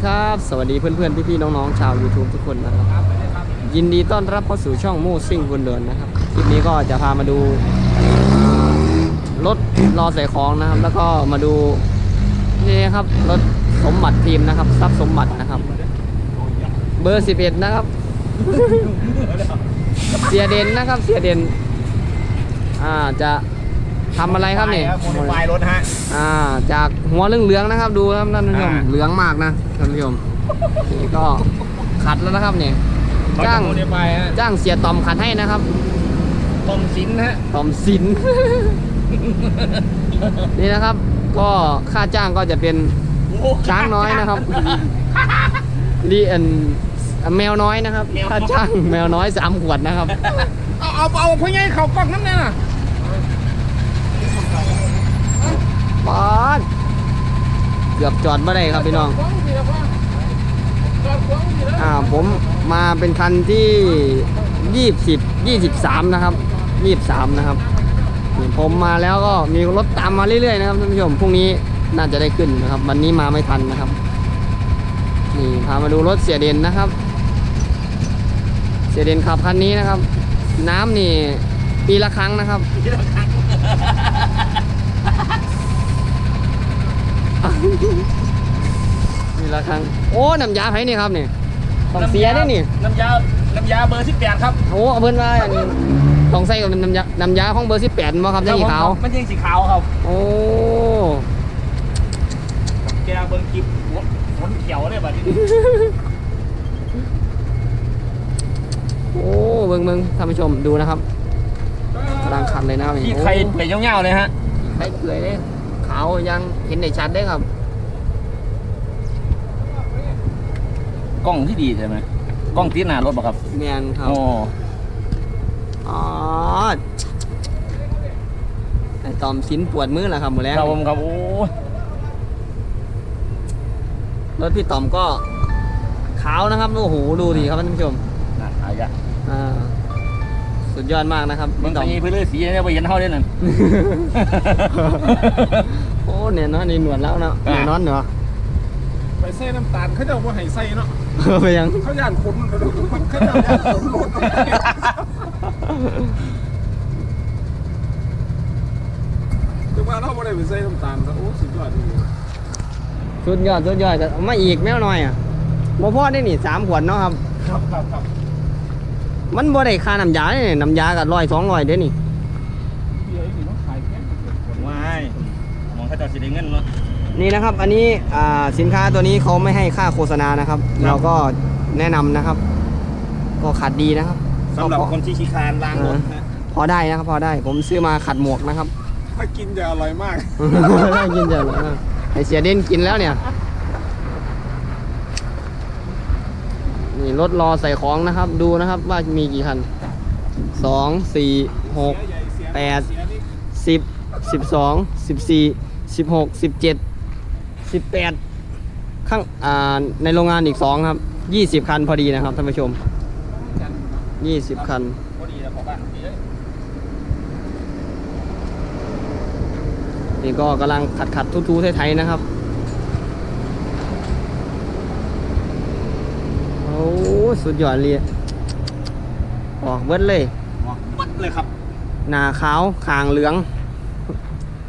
วัสดีครับ สวัสดีเพื่อนๆ พี่ๆ น้องๆ ชาว YouTube ทุกคนนะครับ ยินดีต้อนรับเข้าสู่ช่องมู่ซิ่งบุญเดินนะครับ คลิปนี้ก็จะพามาดูอ่ารถรอใส่ของนะครับ แล้วก็มาดูนี่ครับรถสมบัติทีมนะครับทรัพย์สมบัตินะครับ เบอร์ 11 นะครับ เสียเด่นนะครับ เสียเด่นอ่าจะ ทำอะไรครับนี่โมดิฟายรถฮะอ่าจากหัวเหลืองๆนะครับ ดูครับท่านผู้ชมอ่าเหลืองมากนะท่านผู้ชมนี่ก็ขัดแล้วนะครับเนี่ยเขาจ้าจะงโมดิฟายฮะจ้างเสียตอมขัดให้นะครับตอมสินฮะตอมสินนี่นะครับ ก็ค่าจ้างก็จะเป็นช้างน้อยนะครับรีเอ็นแมวน้อยนะครับค่าจ้างแมวน้อยสามขวดนะครับเอาเอาเอาพ่อใหญ่เขากล้องน้ำเนี่ยน่ะ ปอดเกือบจอดไม่ได้ครับพี่น้องอ่าผมมาเป็นคันที่ยี่สิบยี่สิบสามนะครับยี่สิบสามนะครับนี่ผมมาแล้วก็มีรถตามมาเรื่อยๆนะครับท่านผู้ชมพรุ่งนี้น่าจะได้ขึ้นนะครับ วันนี้มาไม่ทันนะครับนี่พามาดูรถเสียเด่นนะครับ เสียเด่นขับคันนี้นะครับ น้ำนี่ปีละครั้งนะครับปีละครั้ง โอ้น้ำยาไผนี่ครับนี่ต้องเสียได้นี่น้ำยา น้ำยาเบอร์สิบแปดครับ โอ้เอาเพิ่นว่าอันต้องใส่กับน้ำยา น้ำยาของเบอร์สิบแปดมั้งครับยังสีขาว มันยังสีขาวครับ โอ้แกเบิ้งกิบหัวหัวเขียวเลยบัดนี้โอ้เบิ่งเบิ่งท่านผู้ชมดูนะครับกำลังขันเลยนะครับที่โอ้ไข่เปื่อยเงาๆเลยฮะไข่เปื่อยเลย ขาวยังเห็นได้ชัดได้ครับกล้องที่ดีใช่ไหมกล้องที่หน้ารถป่ะครับแมนครับโอ้อ๋อไอตอมสินปวดมือแหละครับหมดแล้วครับผมครับโอ้รถพี่ตอมก็ขาวนะครับโอ้โหดูดิครับท่านผู้ชมน่าอายะอ่า สุดยอดมากนะครับมันพี่ตต้ออมงมีเพื่อนสีเนี่ยไปเห็นเท่าเด่นนั่น โอ้เนี่ยเนาะนี่หนวดแล้วเนาะอ่าเนี่ยนอนเนาะ ไปใส่น้ำตาลเขาจะว่าให้ใส่เนาะไปยัง เขาย่านขนเขาจะย่านขนรถถึงว่าเราไม่ได้ไปใส่น้ำตาลก็โอ้สุดยอดดีสุดยอดสุดยอดแต่เอามาอีกแมวหน่อยอะบ่พอได้นี่สามขวดเนาะครับ ครับครับครับ มันบ่ได้ค่าน้ำยาเนี่ยน้ำยากับร้อยสองร้อยเด้นี่เดี๋ยวอีกต้องขายแค่ว้ายมองถ้าจะสิได้เงินเนาะนี่นะครับ อันนี้อ่าสินค้าตัวนี้เขาไม่ให้ค่าโฆษณานะครับ เราก็แนะนำนะครับ ก็ขัดดีนะครับสำหรับก็พอคนที่ขี้คร้านล้างรถนะพอได้นะครับ พอได้ผมซื้อมาขัดหมวกนะครับ ถ้ากินจะอร่อยมากได้กินเดี๋ยวนะไอเสียเด่นกินแล้วเนี่ย รถรอใส่ของนะครับ ดูนะครับว่ามีกี่คันสองสี่หกแปดสิบสิบสองสิบสี่สิบหกสิบเจ็ดสิบแปดข้างอ่าในโรงงานอีกสองครับยี่สิบคันพอดีนะครับท่านผู้ชมยี่สิบคันนี่ก็กำลังขัดขัดๆทูๆไทยๆนะครับ อ้สุดยอดเลยออกเบิดเลยมัดเลยครับ หนาขาวขางเหลือง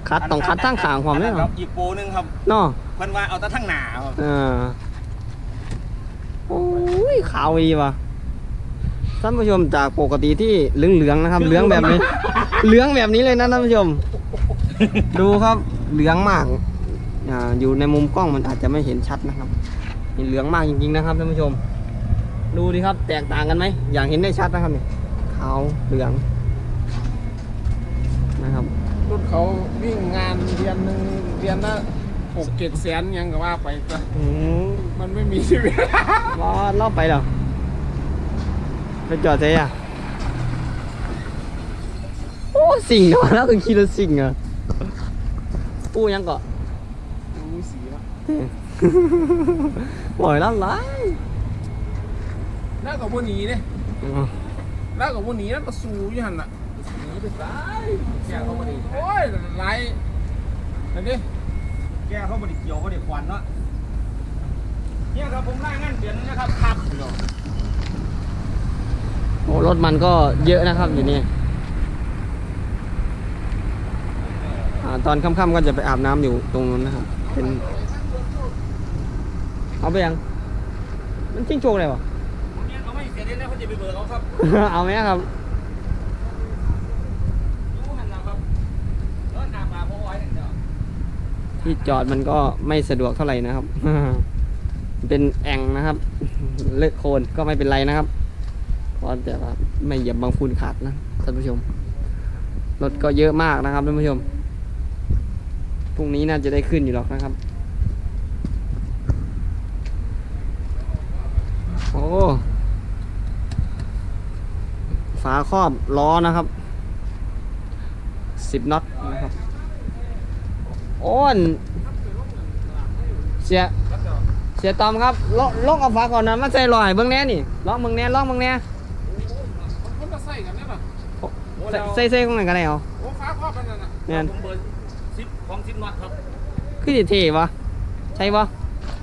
คัดต้องคัดทั้งขางความเลยคครัรับบอีกโปรหนึงครับเนาะเพิ่นว่าเอาแตะทั้งหนาครับอ่าโอ้ยขาวอีว่ะท่านผู้ชมจากปกติที่เหลืองๆนะครับ เหลืองแบบนี้ เหลืองแบบนี้เลยนะท่านผู้ชม ดูครับเหลืองมากอ่าอยู่ในมุมกล้องมันอาจจะไม่เห็นชัดนะครับนี่เหลืองมากจริงๆนะครับท่านผู้ชม ดูดิครับ แตกต่างกันไหม อย่างเห็นได้ชัดนะครับนี่ขาวเหลืองนะครับรถเขาวิ่งงานเดือนหนึ่งเดือนละหกเจ็ดแสนยังก็ว่าไปแต่อืมมันไม่มีชีวิตรอเล่าไปเหรอไปจอดเจ๊อะโอ้สิ่งเนาะแล้วก็คิดว่าสิ่งอะปูยังเกาะมีสีละปล่อยแล้วไร แล้วกับพวกหนีเนี่ยแล้วกับพวกหนีแล้วก็สู้อยู่หันอะหนีไปตายแกเขาไม่ได้โอ้ยไรนั่นดิแกเขาบริเกี่ยวบริควันเนาะเนี่ยครับผมล่างงั้นเดือนนึงนะครับครับโอ้รถมันก็เยอะนะครับอยู่นี่อ่าตอนค่ำๆก็จะไปอาบน้ำอยู่ตรงนู้นนะครับเป็นเอาไปยังมันจิ้งโจกเลยวะ จะไปเบิกเขาครับเอาไหมครับรู้หันหลังครับรถหนาปลาโพไว้เดี๋ยวที่จอดมันก็ไม่สะดวกเท่าไหร่นะครับ เป็นแอ่งนะครับ เลิกโคลนก็ไม่เป็นไรนะครับเพราะแต่ว่าไม่เหยียบบางฟูนขาดนะท่านผู้ชม รถก็เยอะมากนะครับท่านผู้ชม พรุ่งนี้น่าจะได้ขึ้นอยู่หรอกนะครับ โอ้ ฝาครอบล้อนะครับสิบน็อตนะครับโอ้นเสียเสียตอมครับลลอกเอาฝาก่อนนะมาใส่ลอยเบิ่งแหน่นี่ลองเบิ่งแหน่ลองเบิ่งแหน่มันคนละใส่กันได้ป่ะใส่ใส่ใส่ตรงไหนกันได้เอาโอ้ฟ้าครอบมันนั่นน่ะเนี่ยผมเบิร์ซิปของซิปน็อตครับคือสิเท่วะใช่ปะ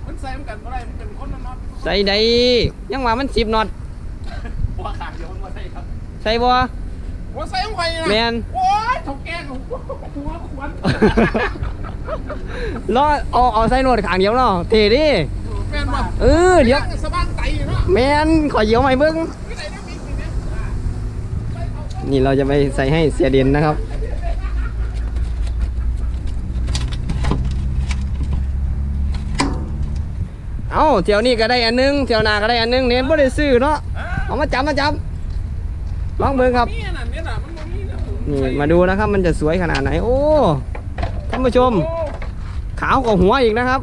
มันใส่มันกันบ่ได้มันเป็นคนละน็อตใส่ได้ยังว่ามันสิบน็อตว่าขางเดียวมันมา ใส่ครับใช่บ่ว่าใส่ของใครนะแมนโอ้ยถกแกงของหัวขวัญล้อเอาเอาใส่โนดขางเดียวเนาะเท่ดิแม่นป่ะเออเดี๋ยวสะบ้างไตอยู่เนาะแมนขอเหยียวใหม่เบิ่งไม่ได้นะมีสิเนี่ยนี่เราจะไปใส่ให้เสียเด่นนะครับเอาเที่ยวนี้ก็ได้อันนึงเที่ยวหน้าก็ได้อันนึงเน้นบ่ได้ซื้อเนาะเอามาจับมาจับ ลองเบิ่งครับนี่น่ะเนี่ยน่ะมันบ่มีนะนี่มาดูนะครับ มันจะสวยขนาดไหน โอ้ท่านผู้ชม โอ้ขาวกว่าหัวอีกนะครับ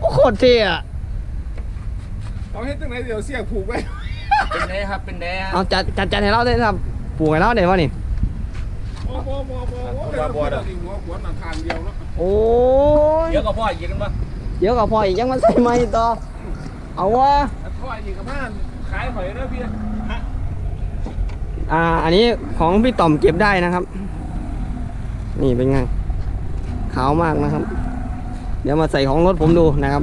โอ้โคตรเท่อะเอาเฮ็ดจังไหนเดี๋ยวเสียผูกไว้เป็นแดครับเป็นแดเอาจัดจัดจัดให้เราได้ครับปลูกให้เราได้วะนี่บ่บ่บ่บ่โอ้ยบ่ได้หัวขวัญน่ะทางเดียวเนาะโอ้ยเดี๋ยวกับพ่ออีกกันปะเดี๋ยวก็พออีกยังมาใส่ไม้ต่อ เอาวะ แล้วพ่ออีกกับบ้านขายหอยเด้อพี่ อ่า อันนี้ของพี่ต่อมเก็บได้นะครับ นี่เป็นไง ขาวมากนะครับ เดี๋ยวมาใส่ของรถผมดูนะครับ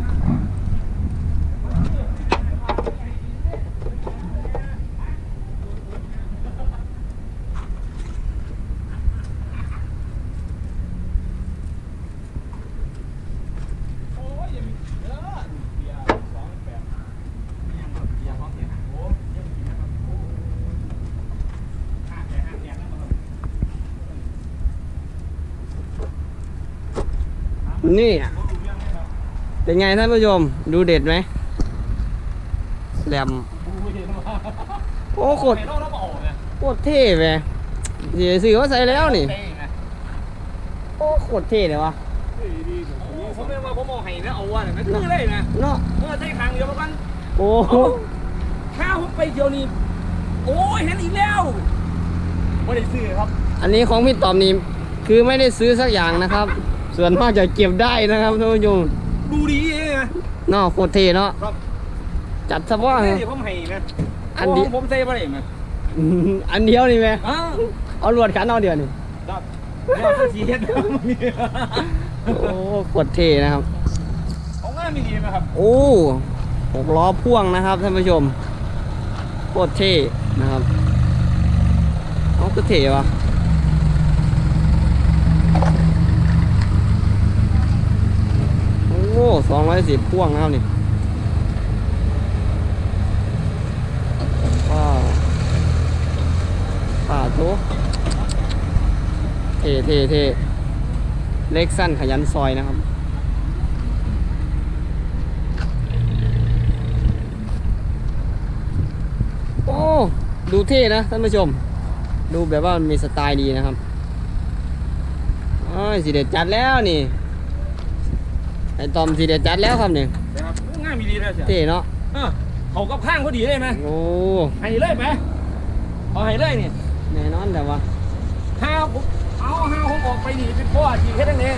นี่อะเป็นไงท่านผู้ชม ดูเด็ดไหมแหลมโอ้โคตรเราเราบอกไงโคตรเท่เว้ยเสียสื่อว่าใส่แล้วนี่ โอ้โคตรเท่เลยวะผมไม่ว่าผมเอาให้นะเอาว่าเนี่ยคือเลยนะเนาะเมื่อใส่ขางเดียวกันโอ้โหข้าวผมไปเที่ยวนี้โอ้ยเห็นอีกแล้วไม่ได้ซื้อครับ อันนี้ของพี่ตอมนี่คือไม่ได้ซื้อสักอย่างนะครับ ส่วนมากจะเก็บได้นะครับท่านผู้ชมดูดีเองนะเนาะโคตรเท่เนาะครับจัดซะว่า เดี๋ยวผมให้นะอันเดียวผมใส่ไปเลยมั้ยอันเดียวนี่ไหมอ้าวเอาลวดขันเอาเดียวนี่ครับแล้วจะสีเฮ็ดโอ้โคตรเท่นะครับของงานมีดีนะครับ โอ้หกล้อพ่วงนะครับท่านผู้ชมโคตรเท่นะครับเอาก็เท่วะโอ้สองร้อยสิบพ่วงนะครับนี่ว้าวป่าโตเท่เท่เท่เล็กสั้นขยันซอยนะครับโอ้ดูเท่นะท่านผู้ชม ดูแบบว่ามันมีสไตล์ดีนะครับอ้ยสีเด็ดจัดแล้วนี่ ไอตอมสีเด็ดจัดแล้วครับนี่นะครับงานมีดีนะเสียเท่เนาะเออเขากับข้างเขาดีเลยไหมโอ้ให้เลยไหมเอาให้เลยนี่แน่นอนแต่ว่าห้าผมเอาห้าผมออกไปนี่เป็นพ่อจีแค่นั้นเอง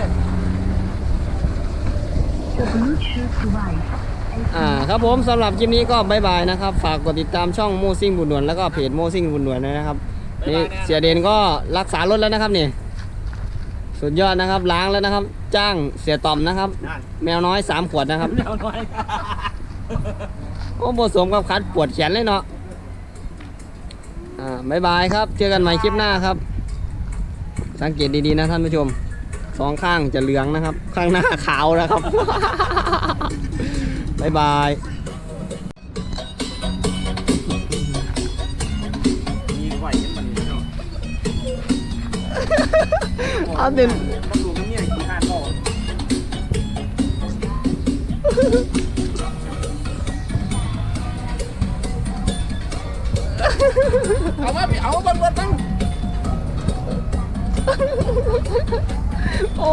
อ่าครับผมสำหรับคลิปนี้ก็บายบายนะครับ ฝากกดติดตามช่องโมซิงบุญหนวนแล้วก็เพจโมซิงบุญหนวนด้วยนะครับนี่เสียเดนก็รักษารถแล้วนะครับนี่ สุดยอดนะครับล้างแล้วนะครับ จ้างเสียต่อมนะครับ นั่นแมวน้อยสามขวดนะครับแนวน้อย โอ้ผสมกับคัดปวดแขนเลยเนาะ อ่าบายบายครับ เจอกันใหม่คลิปหน้าครับ สังเกตดีๆนะท่านผู้ชม สองข้างจะเหลืองนะครับ ข้างหน้าขาวนะครับ บายบาย เอาเด่นต้องดูกันเนี่ยกี่ห้าต่อเอาว่าไปเอาบันเบิดตั้งโอ้